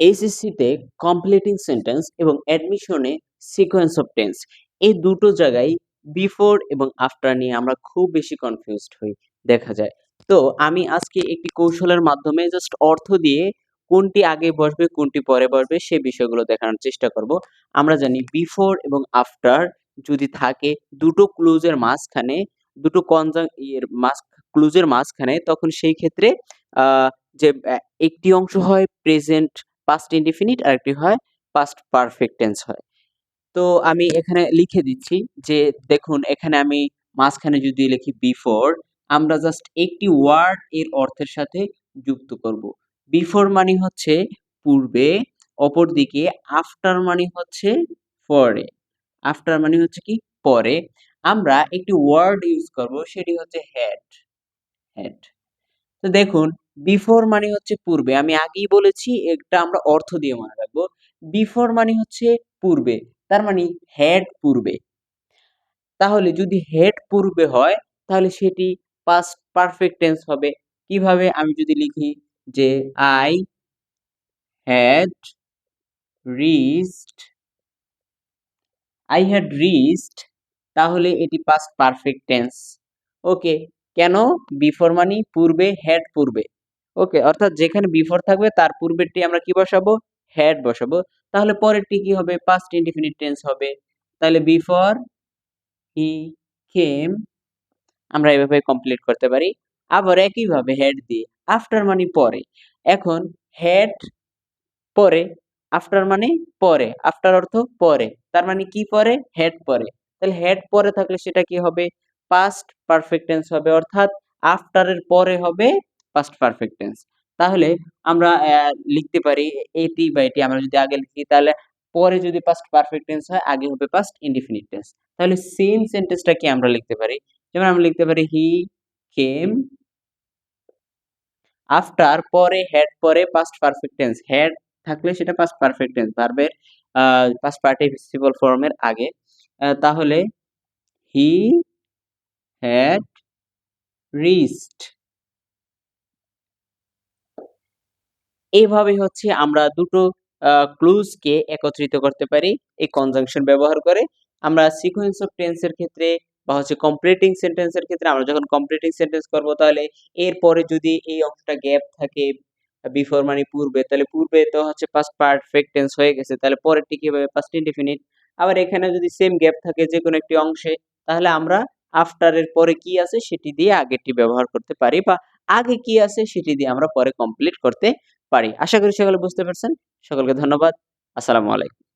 এইচএসসিতে completing sentence এবং অ্যাডমিশনে sequence of tense এই দুটো জায়গায় বিফোর এবং আফটার নিয়ে আমরা খুব বেশি কনফিউজড হই, দেখা যায়। তো আমি আজকে একটি কৌশলের মাধ্যমে জাস্ট অর্থ দিয়ে কোনটি আগে বসবে, কোনটি পরে বসবে, সে বিষয়গুলো দেখানোর চেষ্টা করব। আমরা জানি বিফোর এবং আফটার যদি থাকে দুটো ক্লুজের মাঝখানে, দুটো কনজাং ইয়ের মাঝ ক্লুজের মাঝখানে, তখন সেই ক্ষেত্রে যে একটি অংশ হয় প্রেজেন্ট পাস্ট ইনডিফিনিট আর একটি হয় পাস্ট পারফেক্ট টেন্স হয়। তো আমি এখানে লিখে দিচ্ছি যে, দেখুন, এখানে আমি মাঝখানে যদি লিখি বিফোর আমরা জাস্ট একটি ওয়ার্ড এর অর্থের সাথে যুক্ত করব। বিফোর মানে হচ্ছে পূর্বে অপরদিকে আফটার মানে হচ্ছে পরে। আফটার মানে হচ্ছে কি? পরে। আমরা একটি ওয়ার্ড ইউজ করব, সেটি হচ্ছে হ্যাড হ্যাড তো দেখুন বিফোর মানে হচ্ছে পূর্বে। আমি আগেই বলেছি, এটা আমরা অর্থ দিয়ে মনে রাখব। বিফোর মানে হচ্ছে পূর্বে, তার মানে হেড পূর্বে। তাহলে যদি হেড পূর্বে হয়, তাহলে সেটি পাস্ট পারফেক্ট টেন্স হবে। কীভাবে? আমি যদি লিখি যে I had wrist I had wrist তাহলে এটি পাস্ট পারফেক্ট টেন্স ওকে কেন? বিফোর মানে পূর্বে হেড পূর্বে। ওকে, অর্থাৎ যেখানে বিফোর থাকবে তার পূর্বেরটি আমরা কি বসাবো? হ্যাড বসাবো। তাহলে পরেরটি কি হবে? পাস্ট ইনডিফিনিট টেন্স হবে। তাহলে বিফোর হি কেম আমরা এভাবে কমপ্লিট করতে পারি। আবার একইভাবে হেড দিয়ে। আফটার মানে পরে। এখন হেড পরে আফটার মানে পরে। আফটার অর্থ পরে। তার মানে কি পরে? হেড পরে। তাহলে হেড পরে থাকলে সেটা কি হবে? পাস্ট পারফেক্ট টেন্স হবে। অর্থাৎ আফটারের পরে হবে পাস্ট পারফেক্ট টেন্স তাহলে আমরা লিখতে পারি এটি বা এটি আমরা যদি আগে লিখি, তাহলে পরে যদি পাস্ট পারফেক্ট টেন্স হয়, আগে হবে পাস্ট ইনডিফিনিট টেন্স তাহলে সেম সেন্টেন্সটা কি আমরা লিখতে পারি। যেমন আমরা লিখতে পারি হি কেম আফটার পরে হেড পরে পাস্ট পারফেক্ট টেন্স হেড থাকলে সেটা পাস্ট পারফেক্ট টেন্স ভার্বের পাস্ট পার্টিসিপল ফর্মের আগে। তাহলে হি হ্যাড রিচড এইভাবে হচ্ছে আমরা দুটো ক্লুজকে একত্রিত করতে পারি, এই কনজাংশন ব্যবহার করে। আমরা সিকোয়েন্স অফ টেন্সের ক্ষেত্রে বা হচ্ছে কমপ্লিটিং সেন্টেন্সের ক্ষেত্রে আমরা যখন কমপ্লিটিং সেন্টেন্স করব তাহলে এরপরে যদি এই অংশটা গ্যাপ থাকে বিফোর মানে পূর্বে, তাহলে পূর্বে তো হচ্ছে পাস্ট পারফেক্ট টেন্স হয়ে গেছে, তাহলে পরেরটি কি হবে পাস্ট ইনডিফিনিট আবার এখানে যদি সেম গ্যাপ থাকে যে কোনো একটি অংশে, তাহলে আমরা আফটারের পরে কি আছে সেটি দিয়ে আগেরটি ব্যবহার করতে পারি বা আগে কি আছে সেটি দিয়ে আমরা পরে কমপ্লিট করতে পারি। আশা করি সকলে বুঝতে পারছেন। সকলকে ধন্যবাদ। আসসালামু আলাইকুম।